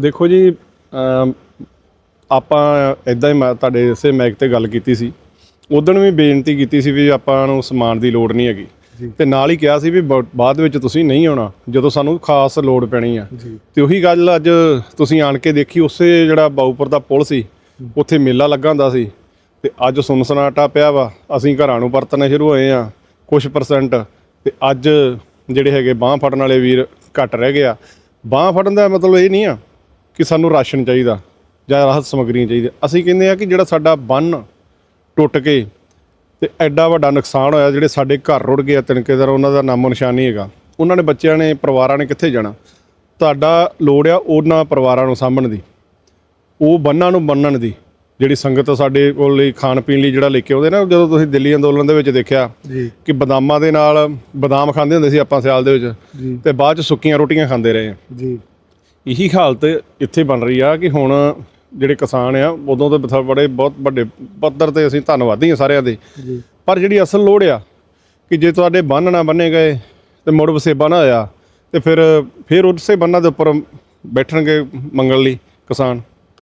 ਦੇਖੋ ਜੀ ਆਪਾਂ ਇਦਾਂ ਹੀ ਮੈਂ ਤੁਹਾਡੇ ਇਸੇ ਮੈਕ ਤੇ ਗੱਲ ਕੀਤੀ ਸੀ। ਉਦੋਂ ਵੀ ਬੇਨਤੀ ਕੀਤੀ ਸੀ ਵੀ ਆਪਾਂ ਨੂੰ ਸਮਾਨ ਦੀ ਲੋੜ ਨਹੀਂ ਹੈਗੀ। ਤੇ ਨਾਲ ਹੀ ਕਿਹਾ ਸੀ ਵੀ ਬਾਅਦ ਵਿੱਚ ਤੁਸੀਂ ਨਹੀਂ ਆਉਣਾ ਜਦੋਂ ਸਾਨੂੰ ਖਾਸ ਲੋੜ ਪੈਣੀ ਆ। ਤੇ ਉਹੀ ਗੱਲ ਅੱਜ ਤੁਸੀਂ ਆਣ ਕੇ ਦੇਖੀ ਉਸੇ ਜਿਹੜਾ ਬਾਊਪੁਰ ਦਾ ਪੁਲ ਸੀ ਉੱਥੇ ਮੇਲਾ ਲੱਗਾ ਹੁੰਦਾ ਸੀ। ਤੇ ਅੱਜ ਸੁਨਸਨਾਟਾ ਪਿਆ ਵਾ ਅਸੀਂ ਘਰਾਂ ਨੂੰ ਵਰਤਣੇ ਸ਼ੁਰੂ ਹੋਏ ਆ ਕੁਝ ਪਰਸੈਂਟ ਤੇ ਅੱਜ ਜਿਹੜੇ ਹੈਗੇ ਬਾਹ ਫੜਨ ਵਾਲੇ ਵੀਰ ਘੱਟ ਰਹਿ ਗਿਆ ਬਾਹ ਫੜਨ ਦਾ ਮਤਲਬ ਇਹ ਨਹੀਂ ਆ ਕਿ ਸਾਨੂੰ ਰਾਸ਼ਨ ਚਾਹੀਦਾ ਜਾਂ ਰਾਹਤ ਸਮੱਗਰੀਆਂ ਚਾਹੀਦੀਆਂ। ਅਸੀਂ ਕਹਿੰਦੇ ਆ ਕਿ ਜਿਹੜਾ ਸਾਡਾ ਬੰਨ ਟੁੱਟ ਕੇ ਤੇ ਐਡਾ ਵੱਡਾ ਨੁਕਸਾਨ ਹੋਇਆ ਜਿਹੜੇ ਸਾਡੇ ਘਰ ਰੁੜ ਗਏ ਆ ਤਿਣਕੇਦਾਰ ਉਹਨਾਂ ਦਾ ਨਾਮੋ ਨਿਸ਼ਾਨ ਨਹੀਂ ਹੈਗਾ। ਉਹਨਾਂ ਨੇ ਬੱਚਿਆਂ ਨੇ ਪਰਿਵਾਰਾਂ ਨੇ ਕਿੱਥੇ ਜਾਣਾ? ਤੁਹਾਡਾ ਲੋੜ ਆ ਉਹਨਾਂ ਪਰਿਵਾਰਾਂ ਨੂੰ ਸਾਂਭਣ ਦੀ। ਉਹ ਬੰਨਾਂ ਨੂੰ ਬੰਨਣ ਦੀ। ਜਿਹੜੀ ਸੰਗਤ ਸਾਡੇ ਕੋਲ ਲਈ ਖਾਣ ਪੀਣ ਲਈ ਜਿਹੜਾ ਲੈ ਕੇ ਆਉਂਦੇ ਨਾ ਜਦੋਂ ਤੁਸੀਂ ਦਿੱਲੀ ਅੰਦੋਲਨ ਦੇ ਵਿੱਚ ਦੇਖਿਆ ਕਿ ਬਦਾਮਾਂ ਦੇ ਨਾਲ ਬਦਾਮ ਖਾਂਦੇ ਹੁੰਦੇ ਸੀ ਆਪਾਂ ਸਿਆਲ ਦੇ ਵਿੱਚ ਤੇ ਬਾਅਦ ਚ ਸੁੱਕੀਆਂ ਰੋਟੀਆਂ ਖਾਂਦੇ ਰਹੇ। ਜੀ। ਇਹੀ ਹਾਲਤ ਇੱਥੇ ਬਣ ਰਹੀ ਆ ਕਿ ਹੁਣ ਜਿਹੜੇ ਕਿਸਾਨ ਆ ਉਦੋਂ ਤੋਂ ਬਥ- ਬੜੇ ਬਹੁਤ ਵੱਡੇ ਪੱਧਰ ਤੇ ਅਸੀਂ ਧੰਨਵਾਦੀ ਆ ਸਾਰਿਆਂ ਦੇ। ਪਰ ਜਿਹੜੀ ਅਸਲ ਲੋੜ ਆ ਕਿ ਜੇ ਤੁਹਾਡੇ ਬੰਨ ਨਾ ਬੰਨੇ ਗਏ ਤੇ ਮੁੜ ਵਸੇਬਾ ਨਾ ਹੋਇਆ ਤੇ ਫਿਰ ਫਿਰ ਉਸੇ ਬੰਨਾਂ ਦੇ ਉੱਪਰ ਬੈਠਣਗੇ ਮੰਗਣ ਲਈ ਕਿਸਾਨ।